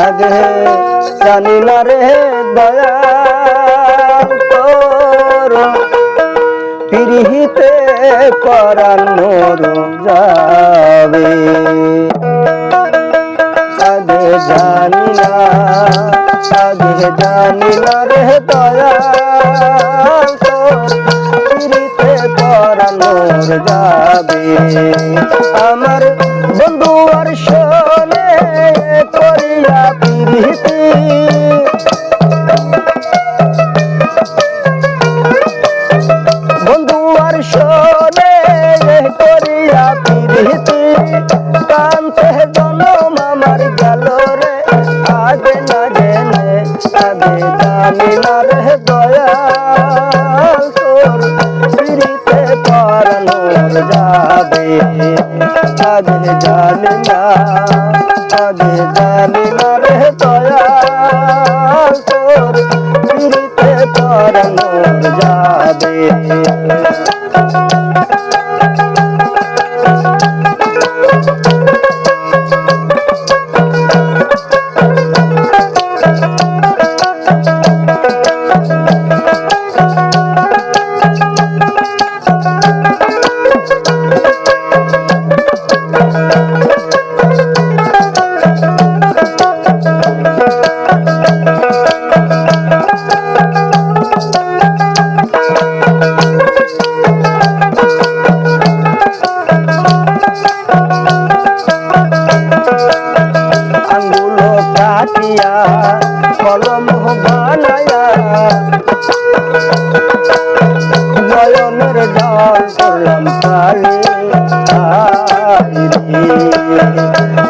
আগে জানি না রে দয়া পিরিহিতে পরাণ যাবে আগে জানি না, আগে জানি না রে দয়া পিরিতে পরাণ যাবে আমার বন্ধু আর পরানোর যাবে। আগে জানি না আগে জানি না রে দয়া পরানোর যাবে। কাটিয়া কলম বানায়া। নয়নের জল করলাম কালি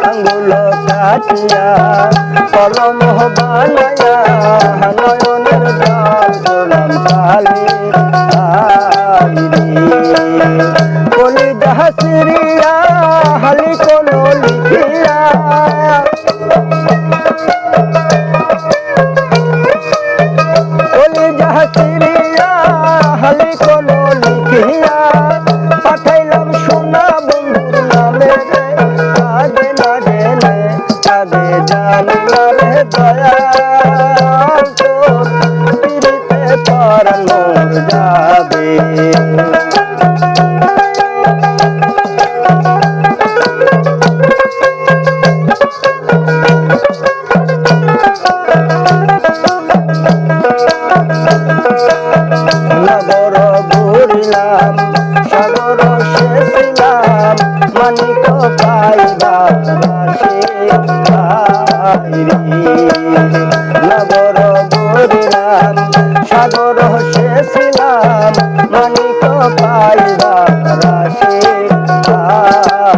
আঙ্গুলো কাটিয়া কলম বানায়া, নয়নের জল করলাম কালি কলি হালি কোনো লিখিয়া পাঠাইলাম সোনা বন্ধুর নামে। রে না গেলে আগে জানি রে দয়া পিড়িতে যাবে।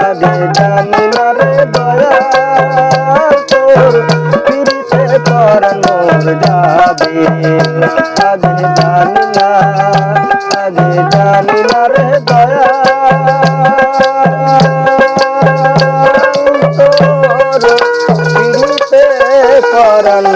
আমি জানি না রে দয়া তোর। পিড়িতে পরান মোর যাবে আমি জানি না আমি জানি না রে দয়া তোর। পিড়িতে পরান